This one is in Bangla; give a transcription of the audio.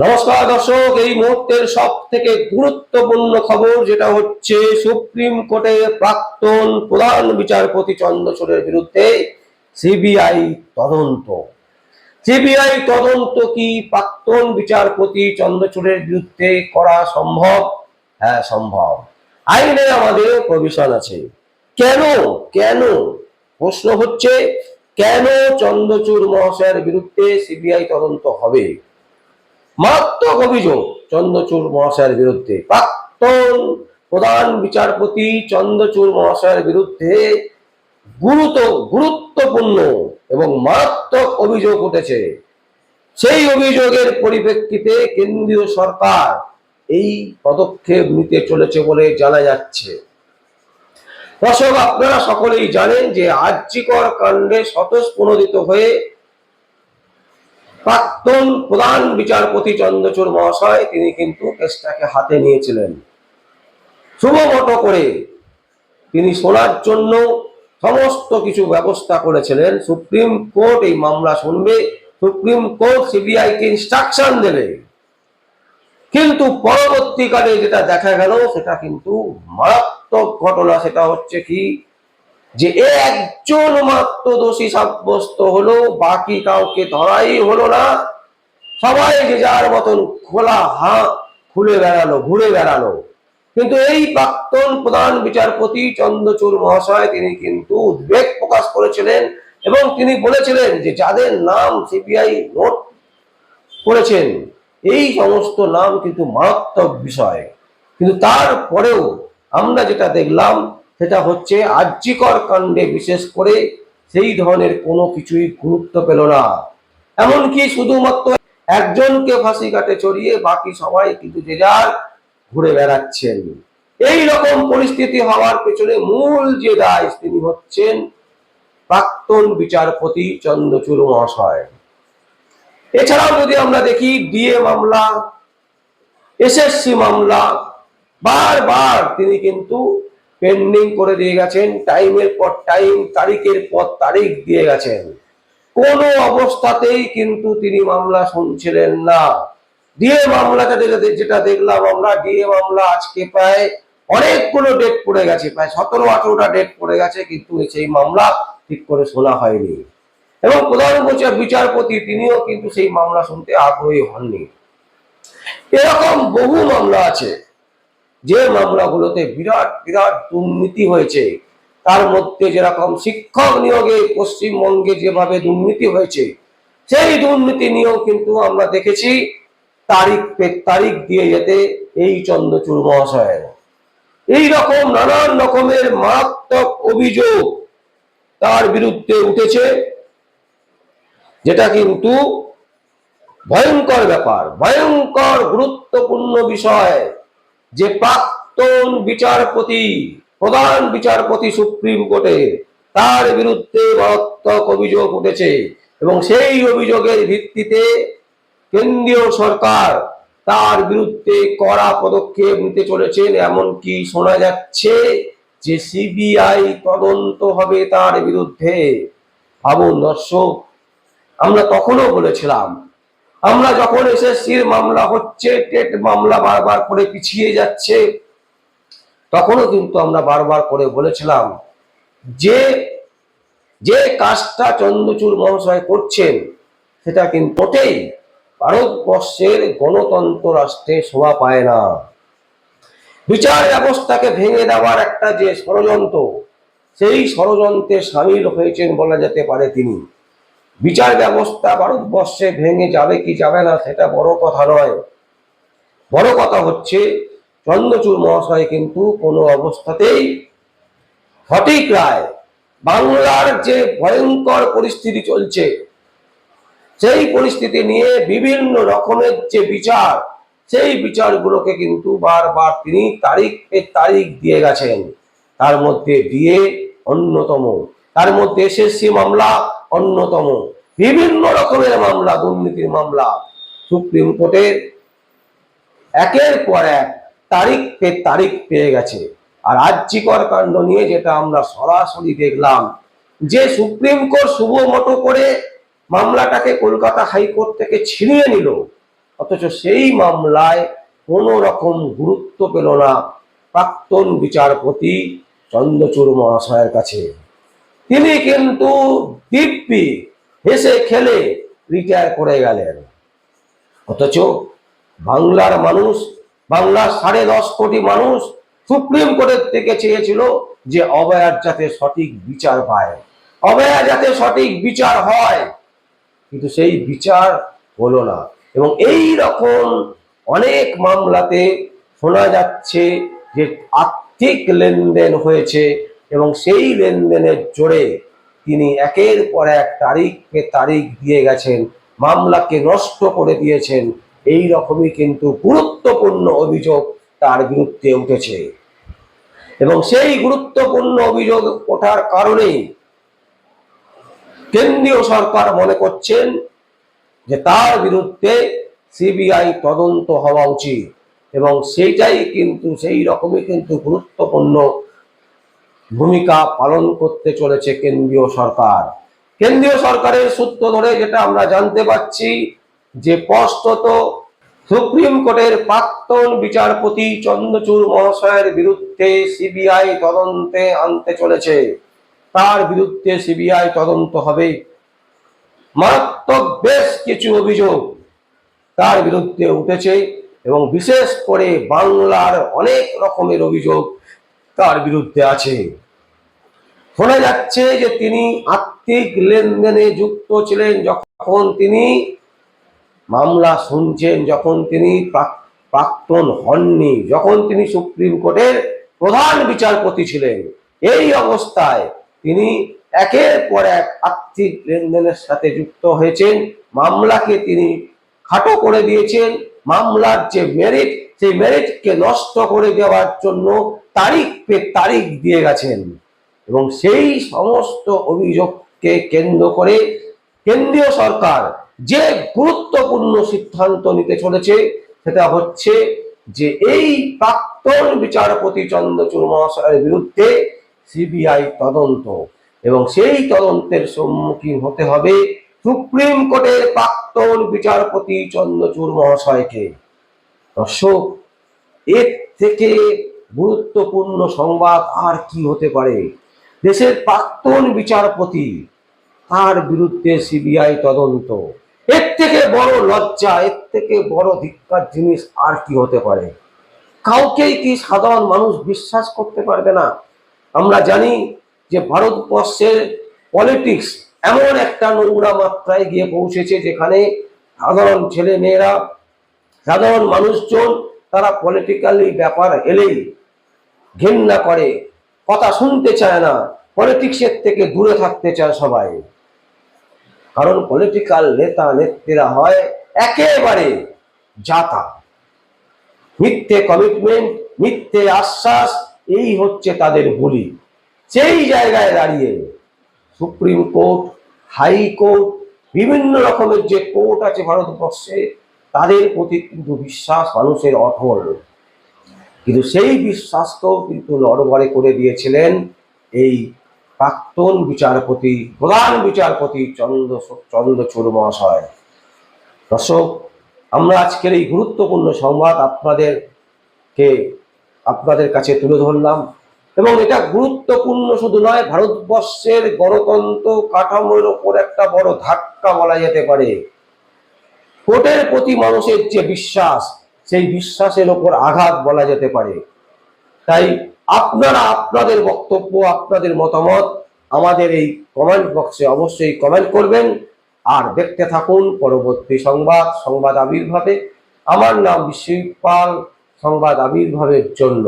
নমস্কার দর্শক, এই মুহূর্তের সব থেকে গুরুত্বপূর্ণ খবর যেটা হচ্ছে সুপ্রিম কোর্টের প্রাক্তন প্রধান বিচারপতি চন্দ্রচূড়ের বিরুদ্ধে সিবিআই তদন্ত। সিবিআই তদন্ত কি প্রাক্তন বিচারপতি চন্দ্রচূড়ের বিরুদ্ধে করা সম্ভব? হ্যাঁ সম্ভব। আইনে আমাদের প্রভিশন আছে। কেন? কেন? প্রশ্ন হচ্ছে, কেন চন্দ্রচূড় মহাশয়ের বিরুদ্ধে সিবিআই তদন্ত হবে? মারাত্মক অভিযোগ চন্দ্রচূড় মহাশয়ের বিরুদ্ধে। প্রাক্তন প্রধান বিচারপতি চন্দ্রচূড় মহাশয়ের বিরুদ্ধে গুরুত, গুরুত্বপূর্ণ এবং মারাত্মক অভিযোগ উঠেছে। সেই অভিযোগের পরিপ্রেক্ষিতে কেন্দ্রীয় সরকার এই পদক্ষেপ নিতে চলেছে বলে জানা যাচ্ছে। দর্শক, আপনারা সকলেই জানেন যে আর্যিকর কাণ্ডে স্বতঃস্ফূর্ণিত হয়ে প্রাক্তন প্রধান বিচারপতি চন্দ্রচূড় মহাশয় তিনি কিন্তু কেসটাকে হাতে নিয়েছিলেন। শুভমতো করে তিনি শোনার জন্য সমস্ত কিছু ব্যবস্থা করেছিলেন। সুপ্রিম কোর্ট এই মামলা শুনবে, সুপ্রিম কোর্ট সিবিআই কে ইনস্ট্রাকশন দেবে। কিন্তু পরবর্তীকালে যেটা দেখা গেল, সেটা কিন্তু মারাত্মক ঘটনা, সেটা হচ্ছে কি যে একজন মাত্র দোষী সাব্যস্ত হলো, বাকি কাউকে ধরাই হলো না। সবাই যে যার মতন খোলা হা খুলে বেড়ালো, ঘুরে বেড়ালো। কিন্তু এই প্রাক্তন প্রধান বিচারপতি চন্দ্রচূড় মহাশয়, তিনি কিন্তু উদ্বেগ প্রকাশ করেছিলেন এবং তিনি বলেছিলেন যে যাদের নাম সিবিআই নোট করেছেন, এই সমস্ত নাম কিন্তু মারাত্মক বিষয়। কিন্তু তারপরেও আমরা যেটা দেখলাম সেটা হচ্ছে আর্যিকর কাণ্ডে বিশেষ করে সেই ধরনের কোনো কিছুই গুরুত্ব পেল না। এমনকি শুধুমাত্র একজনকে ফাঁসি কাটে চড়িয়ে বাকি সবাই কিন্তু যে যার ঘুরে বেড়াচ্ছেন। এই রকম পরিস্থিতি হওয়ার পেছনে মূল যে দায় তিনি হচ্ছেন প্রাক্তন বিচারপতি চন্দ্রচূড় মহাশয়। এছাড়াও যদি আমরা দেখি ডিএ মামলা, এসএসসি মামলা, বারবার তিনি কিন্তু পেন্ডিং করে দিয়ে গেছেন টাইমের পর টাইম তারিখের পর তারিখ দিয়ে গেছেন। কোনো অবস্থাতেই কিন্তু তিনি মামলা শুনছিলেন না। ডিএ মামলাটা যেটা যেটা দেখলাম আমরা ডিএ মামলা আজকে প্রায় অনেকগুলো ডেট পড়ে গেছে, প্রায় সতেরো, আঠেরোটা ডেট পড়ে গেছে, কিন্তু সেই মামলা ঠিক করে শোনা হয়নি। এবং প্রধান বিচার বিচারপতি, তিনিও কিন্তু সেই মামলা শুনতে আগ্রহী হননি। এরকম বহু মামলা আছে। যে মামলাগুলোতে বিরাট বিরাট দুর্নীতি হয়েছে, তার মধ্যে যেরকম শিক্ষক নিয়োগে পশ্চিমবঙ্গে যেভাবে দুর্নীতি হয়েছে, সেই দুর্নীতি নিয়েও কিন্তু আমরা দেখেছি তারিখ পে, তারিখ দিয়ে যেতে এই চন্দ্রচূড় মহাশয়ের। এই রকম নানান রকমের মারাত্মক অভিযোগ তার বিরুদ্ধে উঠেছে, যেটা কিন্তু ভয়ঙ্কর ব্যাপার, ভয়ঙ্কর গুরুত্বপূর্ণ বিষয়। যে প্রাক্তন বিচারপতি, প্রধান বিচারপতি সুপ্রিম কোর্টে তার বিরুদ্ধে মারাত্মক অভিযোগ উঠেছে এবং সেই অভিযোগের ভিত্তিতে কেন্দ্রীয় সরকার তার বিরুদ্ধে কড়া পদক্ষেপ নিতে চলেছেন। এমনকি শোনা যাচ্ছে যে সিবিআই তদন্ত হবে তার বিরুদ্ধে। ভাবুন দর্শক, আমরা তখনও বলেছিলাম আমরা যখন এসএসসির মামলা হচ্ছে, টেট মামলা বারবার করে পিছিয়ে যাচ্ছে, তখনও কিন্তু আমরা বারবার করে বলেছিলাম, যে যে কাজটা চন্দ্রচূড় মহাশয় করছেন, সেটা কিন্তু মোটেই ভারতবর্ষের গণতন্ত্র রাষ্ট্রে শোভা পায় না। বিচার ব্যবস্থাকে ভেঙে দেওয়ার একটা যে ষড়যন্ত্র, সেই ষড়যন্ত্রে সামিল হয়েছেন বলা যেতে পারে তিনি। বিচার ব্যবস্থা ভারতবর্ষে ভেঙে যাবে কি যাবে না সেটা বড় কথা নয়। বড় কথা হচ্ছে, চন্দ্রচূড় মহাশয় কিন্তু কোনো অবস্থাতেই সঠিক রায়, বাংলার যে ভয়ঙ্কর পরিস্থিতি চলছে, সেই পরিস্থিতি নিয়ে বিভিন্ন রকমের যে বিচার, সেই বিচারগুলোকে কিন্তু বারবার তিনি তারিখ পে তারিখ দিয়ে গেছেন। তার মধ্যে ডিএ অন্যতম। তার মধ্যে এসএসসি মামলা অন্যতম বিভিন্ন রকমের মামলা, দুর্নীতির মামলা সুপ্রিম কোর্টের একের পর এক তারিখ পে তারিখ পেয়ে গেছে। আর আর্যিকর কাণ্ড নিয়ে যেটা আমরা সরাসরি দেখলাম, যে সুপ্রিম কোর্ট শুভ মতো করে মামলাটাকে কলকাতা হাইকোর্ট থেকে ছিনিয়ে নিল, অথচ সেই মামলায় কোনো রকম গুরুত্ব পেল না প্রাক্তন বিচারপতি চন্দ্রচূড় মহাশয়ের কাছে। তিনি কিন্তু দিব্যি হেসে খেলে রিটায়ার করে গেলেন। অথচ বাংলার মানুষ, বাংলার সাড়ে দশ কোটি মানুষ সুপ্রিম কোর্টের থেকে চেয়েছিল যে অবয়ার যাতে সঠিক বিচার পায়। অবয়া যাতে সঠিক বিচার হয়। কিন্তু সেই বিচার হলো না। এবং এই রকম অনেক মামলাতে শোনা যাচ্ছে যে আর্থিক লেনদেন হয়েছে। এবং সেই লেনদেনের জোরে তিনি একের পর এক তারিখকে তারিখ দিয়ে গেছেন, মামলাকে নষ্ট করে দিয়েছেন। এই রকমই কিন্তু গুরুত্বপূর্ণ অভিযোগ তার বিরুদ্ধে উঠেছে। এবং সেই গুরুত্বপূর্ণ অভিযোগ ওঠার কারণেই কেন্দ্রীয় সরকার মনে করছেন যে তার বিরুদ্ধে সিবিআই তদন্ত হওয়া উচিত। এবং সেইটাই কিন্তু, সেই রকমই কিন্তু গুরুত্বপূর্ণ ভূমিকা পালন করতে চলেছে কেন্দ্রীয় সরকার। কেন্দ্রীয় সরকারের সূত্র ধরে যেটা আমরা জানতে পারছি যে স্পষ্টত সুপ্রিম কোর্টের প্রাক্তন বিচারপতি চন্দ্রচূড় মহাশয়ের বিরুদ্ধে সিবিআই তদন্তে আনতে চলেছে। তার বিরুদ্ধে সিবিআই তদন্ত হবে। মারাত্মক বেশ কিছু অভিযোগ তার বিরুদ্ধে উঠেছে এবং বিশেষ করে বাংলার অনেক রকমের অভিযোগ তার বিরুদ্ধে আছে। শোনা যাচ্ছে যে তিনি আর্থিক লেনদেনে যুক্ত ছিলেন যখন তিনি মামলা শুনছেন, যখন তিনি প্রাক- প্রাক্তন হননি, যখন তিনি সুপ্রিম কোর্টের প্রধান বিচারপতি ছিলেন। এই অবস্থায় তিনি একের পর এক আর্থিক লেনদেনের সাথে যুক্ত হয়েছেন। মামলাকে তিনি খাটো করে দিয়েছেন। মামলার যে মেরিট সেই মেরিটকে নষ্ট করে দেওয়ার জন্য তারিখ পে তারিখ দিয়ে গেছেন। এবং সেই সমস্ত অভিযোগকে কেন্দ্র করে কেন্দ্রীয় সরকার যে গুরুত্বপূর্ণ সিদ্ধান্ত নিতে চলেছে, সেটা হচ্ছে যে এই প্রাক্তন বিচারপতি চন্দ্রচূড় মহাশয়ের বিরুদ্ধে সিবিআই তদন্ত। এবং সেই তদন্তের সম্মুখীন হতে হবে সুপ্রিম কোর্টের প্রাক্তন বিচারপতি চন্দ্রচূড় মহাশয়কে। দর্শক, এর থেকে গুরুত্বপূর্ণ সংবাদ আর কি হতে পারে? দেশের প্রাক্তন বিচারপতি তার বিরুদ্ধে সিবিআই তদন্ত। এর থেকে বড় লজ্জা, এর থেকে বড় ধিক্কার জিনিস আর কি হতে পারে? কাউকেই কি সাধারণ মানুষ বিশ্বাস করতে পারবে না? আমরা জানি যে ভারতবর্ষের পলিটিক্স এমন একটা নোংরা মাত্রায় গিয়ে পৌঁছেছে যেখানে সাধারণ ছেলে মেয়েরা সাধারণ মানুষজন তারা পলিটিক্যালি ব্যাপার এলেই ঘেন্না করে, কথা শুনতে চায় না পলিটিক্সের থেকে দূরে থাকতে চায় সবাই। কারণ পলিটিক্যাল নেতা, নেত্রীরা হয় একেবারে জাতা মিথ্যে কমিটমেন্ট মিথ্যে আশ্বাস, এই হচ্ছে তাদের বলি। সেই জায়গায় দাঁড়িয়ে সুপ্রিম কোর্ট, হাইকোর্ট, বিভিন্ন রকমের যে কোর্ট আছে ভারতবর্ষে তাদের প্রতি কিন্তু বিশ্বাস মানুষের অটল। কিন্তু সেই বিশ্বাসকেও কিন্তু নড়বড়ে করে দিয়েছিলেন এই প্রাক্তন বিচারপতি, প্রধান বিচারপতি চন্দ্র চন্দ্রচূড় মহাশয়। দর্শক, আমরা আজকের এই গুরুত্বপূর্ণ সংবাদ আপনাদেরকে আপনাদের কাছে তুলে ধরলাম এবং এটা গুরুত্বপূর্ণ শুধু নয়, ভারতবর্ষের গণতন্ত্র কাঠামোর ওপর একটা বড় ধাক্কা বলা যেতে পারে। কোর্টের প্রতি মানুষের যে বিশ্বাস, সেই বিশ্বাসের ওপর আঘাত বলা যেতে পারে। তাই আপনারা আপনাদের বক্তব্য, আপনাদের মতামত আমাদের এই কমেন্ট বক্সে অবশ্যই কমেন্ট করবেন আর দেখতে থাকুন পরবর্তী সংবাদ সংবাদ আবির্ভাবে। আমার নাম বিশ্বজিৎ পাল, সংবাদ আবির্ভাবের জন্য।